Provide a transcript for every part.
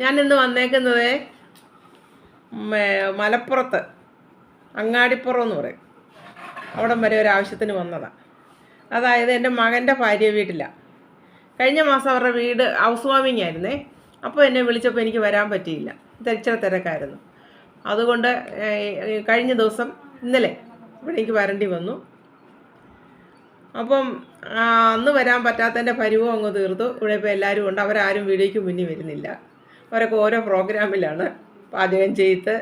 ഞാൻ ഇന്ന് വന്നേക്കുന്നത് മലപ്പുറത്ത് അങ്ങാടിപ്പുറം എന്ന് പറയും. അവിടം വരെ ഒരു ആവശ്യത്തിന് വന്നതാണ് അതായത് എന്റെ മകന്റെ ഭാര്യ വീട്ടിലാണ് കഴിഞ്ഞ മാസം അവരുടെ വീട് ഹൗസ് വാമിങ് ആയിരുന്നേ. അപ്പോൾ എന്നെ വിളിച്ചപ്പോൾ എനിക്ക് വരാൻ പറ്റിയില്ല. ഇച്ചിരി തിരക്കായിരുന്നു. അതുകൊണ്ട് കഴിഞ്ഞ ദിവസം ഇന്നലെ ഇവിടെ എനിക്ക് വരേണ്ടി വന്നു. അപ്പം അന്ന് വരാൻ പറ്റാത്തതിന്റെ പരിവും അങ്ങ് തീർത്തു. ഇവിടെ ഇപ്പോൾ എല്ലാവരും ഉണ്ട്. അവരാരും വീഡിയോയ്ക്ക് മുന്നിൽ വരുന്നില്ല. അവരൊക്കെ ഓരോ പ്രോഗ്രാമിലാണ്. പാചകം ചെയ്ത്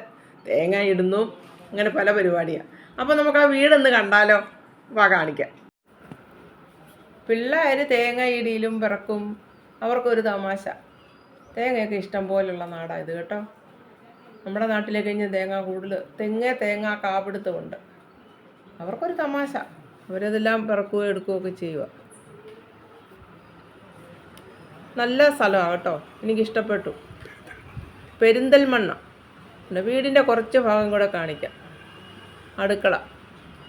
തേങ്ങ ഇടുന്നു. അങ്ങനെ പല പരിപാടിയാണ് അപ്പോൾ നമുക്ക് ആ വീടൊന്ന് കണ്ടാലോ? വാ കാണിക്കാം. പിള്ളേർ തേങ്ങ ഇടിയിലും പിറക്കും. അവർക്കൊരു തമാശ. തേങ്ങയൊക്കെ ഇഷ്ടം പോലുള്ള നാടാണ് ഇത് കേട്ടോ. നമ്മുടെ നാട്ടിലെ കഴിഞ്ഞ് തേങ്ങ കൂടുതൽ തെങ്ങ തേങ്ങ കാപിടുത്തമുണ്ട്. അവർക്കൊരു തമാശ. അവരതെല്ലാം പിറക്കുകയോ എടുക്കുകയൊക്കെ ചെയ്യുക നല്ല സ്ഥലമാണ് കേട്ടോ. എനിക്കിഷ്ടപ്പെട്ടു. പെരിന്തൽമണ്ണ. പിന്നെ വീടിന്റെ കുറച്ച് ഭാഗം കൂടെ കാണിക്കാം. അടുക്കള.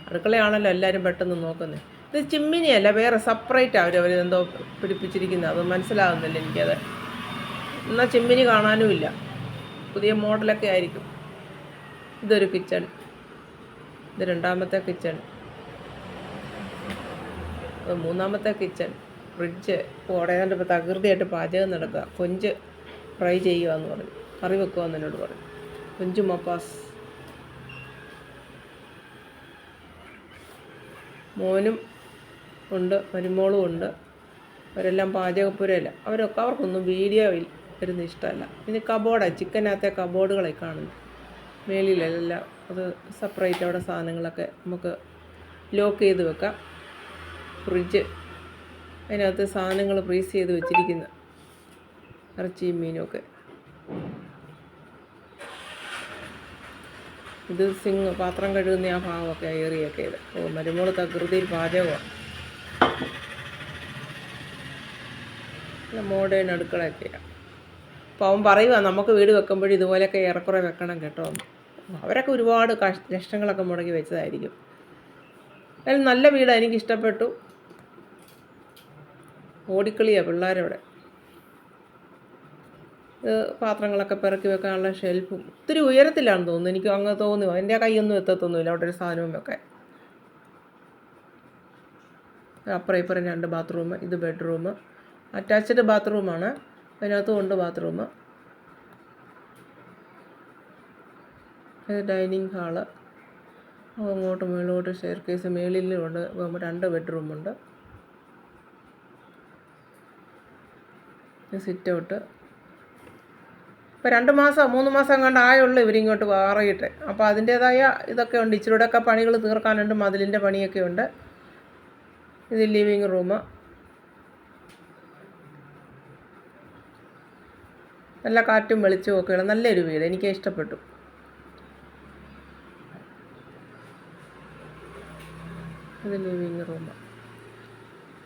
അടുക്കളയാണല്ലോ എല്ലാവരും പെട്ടെന്ന് നോക്കുന്നത്. ഇത് ചിമ്മിനിയല്ല വേറെ സെപ്പറേറ്റ് അവർ അവർ എന്തോ പിടിപ്പിച്ചിരിക്കുന്നത്. അത് മനസ്സിലാകുന്നില്ല എനിക്കത്. എന്നാൽ ചിമ്മിനി കാണാനും ഇല്ല. പുതിയ മോഡലൊക്കെ ആയിരിക്കും. ഇതൊരു കിച്ചൺ. ഇത് രണ്ടാമത്തെ കിച്ചൺ. അത് മൂന്നാമത്തെ കിച്ചൺ. ഫ്രിഡ്ജ്. ഓടയാണ്ട് ഇപ്പോൾ തകൃതിയായിട്ട് പാചകം നടക്കുക. കൊഞ്ച് ഫ്രൈ ചെയ്യുക എന്ന് പറഞ്ഞു. കറി വെക്കുക എന്ന് എന്നോട് പറഞ്ഞു കൊഞ്ച് മോനും ഉണ്ട് മരുമോളും ഉണ്ട്. അവരെല്ലാം പാചകപ്പുരയില്ല. അവരൊക്കെ അവർക്കൊന്നും വീഡിയോ വരുന്ന ഇഷ്ടമല്ല. ഇനി കബോർഡാണ് ചിക്കനകത്തെ കബോർഡുകളെ കാണുന്നു മേലിലല്ല അത് സെപ്പറേറ്റ് അവിടെ സാധനങ്ങളൊക്കെ നമുക്ക് ലോക്ക് ചെയ്ത് വെക്കാം. ഫ്രിഡ്ജ് അതിനകത്ത് സാധനങ്ങൾ ഫ്രീസ് ചെയ്ത് വെച്ചിരിക്കുന്ന ഇറച്ചിയും മീനും ഒക്കെ ഇത് സിങ് പാത്രം കഴുകുന്ന ആ ഭാഗമൊക്കെ ഏറിയൊക്കെ ഇത്. ഓ മരുമോൾ തകൃതിയിൽ പാചകമാണ് മോഡേൺ അടുക്കളയൊക്കെയാണ് അപ്പോൾ അവൻ പറയുക നമുക്ക് വീട് വെക്കുമ്പോഴും ഇതുപോലെയൊക്കെ ഏറെക്കുറെ വെക്കണം കേട്ടോ. അവരൊക്കെ ഒരുപാട് കഷ് ലക്ഷങ്ങളൊക്കെ മുടക്കി വെച്ചതായിരിക്കും. അതിൽ നല്ല വീടാണ് എനിക്ക് ഇഷ്ടപ്പെട്ടു ഓടിക്കളിയാണ് പിള്ളേരവിടെ. പാത്രങ്ങളൊക്കെ പിറക്കി വെക്കാനുള്ള ഷെൽഫും ഒത്തിരി ഉയരത്തിലാണെന്ന് തോന്നുന്നു. എനിക്ക് അങ്ങ് തോന്നുന്നു എന്റെ കൈയൊന്നും എത്തത്തൊന്നുമില്ല അവിടെ ഒരു സാധനവും വെക്കാൻ അപ്പുറം ഇപ്പുറം രണ്ട് ബാത്റൂം ഇത് ബെഡ്റൂം അറ്റാച്ച്ഡ് ബാത്റൂമാണ് അതിനകത്തും ഉണ്ട് ബാത്റൂം ഡൈനിങ് ഹാൾ അങ്ങോട്ട് മുകളിലോട്ട് ഷെയർ കേസ് മേളിലുണ്ട് രണ്ട് ബെഡ്റൂമുണ്ട് സിറ്റ് ഔട്ട് ഇപ്പോൾ രണ്ട് മാസം മൂന്ന് മാസം കണ്ട് ആയുള്ളൂ ഇവരിങ്ങോട്ട് മാറിയിട്ട് അപ്പോൾ അതിന്റേതായ ഇതൊക്കെ ഉണ്ട്. ഇച്ചിരൂടെയൊക്കെ പണികൾ തീർക്കാനുണ്ട്. മതിലിന്റെ പണിയൊക്കെ ഉണ്ട്. ഇത് ലിവിങ് റൂം. നല്ല കാറ്റും വെളിച്ചവും ഒക്കെയുള്ള നല്ലൊരു വീട്. എനിക്ക് ഇഷ്ടപ്പെട്ടു. ഇത് ലിവിങ് റൂം.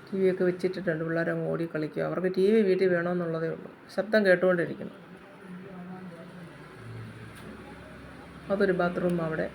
ടി ഒക്കെ വെച്ചിട്ടിട്ടുണ്ട്. പിള്ളേരങ്ങ് ഓടി കളിക്കുക. അവർക്ക് ടി വി വീട്ടിൽ വേണമെന്നുള്ളതേ ഉള്ളൂ. ശബ്ദം കേട്ടുകൊണ്ടിരിക്കുന്നു. അതൊരു ബാത്റൂം അവിടെ.